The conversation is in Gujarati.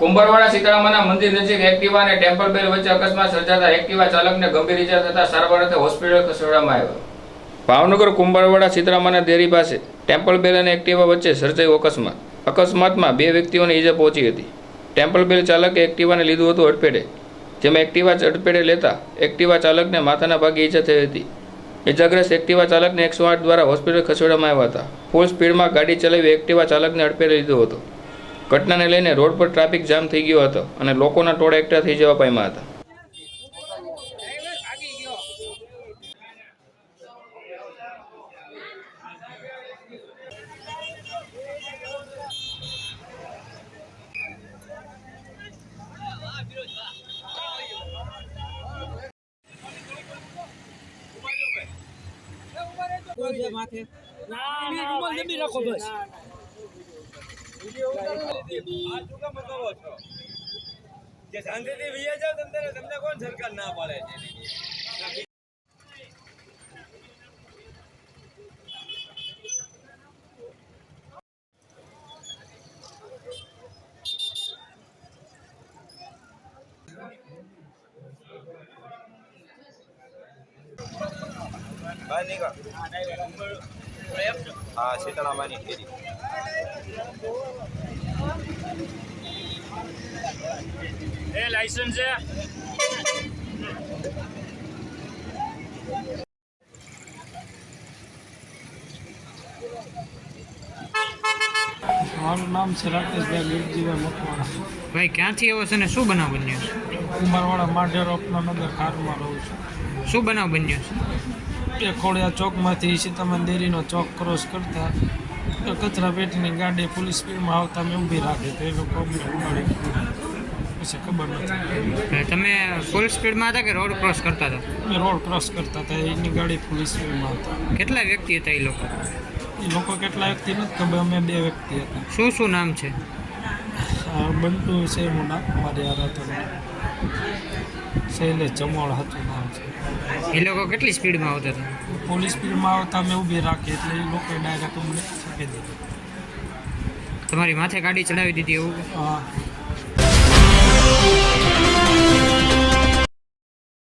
કુંભરવાડા સીતારામના મંદિર નજીક એક્ટિવા અને ટેમ્પલ બેલ વચ્ચે અકસ્માત સર્જાતા એક્ટિવા ચાલકને ગંભીર ઇજા થતા સારવાર અર્થે હોસ્પિટલ ખસેડવામાં આવ્યો. ભાવનગર કુંભરવાડા સીતારામના દેરી પાસે ટેમ્પલ બેલ અને એક્ટિવા વચ્ચે સર્જાયો અકસ્માત. અકસ્માતમાં બે વ્યક્તિઓને ઈજા પહોંચી હતી. ટેમ્પલ બેલ ચાલકે એક્ટિવાને લીધું હતું અડફેટે. જેમાં એક્ટિવા અડફેટે લેતા એક્ટિવા ચાલકને માથાના ભાગે ઈજા થઈ હતી. ઇજાગ્રસ્ત એક્ટિવા ચાલકને એકસો આઠ દ્વારા હોસ્પિટલ ખસેડવામાં આવ્યા હતા. ફૂલ સ્પીડમાં ગાડી ચલાવી એક્ટિવા ચાલકને અડફેટે લીધો હતો. ઘટનાને લઈને રોડ પર ટ્રાફિક જામ થઈ ગયો હતો અને લોકોના ટોળા એકઠા થઈ જવા પામ્યા હતા. જે શાંતિથી વિયે તમને તમને કોણ ના પાડે? છે હા શીતળામાની ફેરી એ લાયસન્સ છે. મારું નામ છે રાકેશભાઈ મકવાણા. ભાઈ ક્યાંથી આવો છો ને શું બનાવ બન્યો છે? કુંભારવાડા માઢેર નગર ખારમાં રહું છું. શું બનાવ બન્યો છે? એ ખોડિયા ચોકમાંથી સીતામણ દેરીનો ચોક ક્રોસ કરતા કચરા પેટીની ગાડી પોલીસ સ્પીડમાં આવતા મેં ઊભી રાખી તો એ લોકો અમને ઉડાડી પછી ખબર નથી. તમે ફૂલ સ્પીડમાં હતા કે રોડ ક્રોસ કરતા હતા? રોડ ક્રોસ કરતા હતા એની ગાડી ફૂલ સ્પીડમાં હતા. કેટલા વ્યક્તિ હતા એ લોકો? એ લોકો કેટલા વ્યક્તિ નથી ખબર અમે બે વ્યક્તિ હતા. શું શું નામ છે? બંટુ છે એનું નામ મારી હાર હતો શૈલેષ હતું નામ છે. એ લોકો કેટલી સ્પીડમાં આવતા હતા? પોલીસ સ્પીડમાં આવતા અમે ઊભી રાખી એટલે એ લોકોએ ડાયરેક્ટ અમને છકી દીધી. તમારી માથે ગાડી ચડાવી દીધી એવું? હા. Thank you.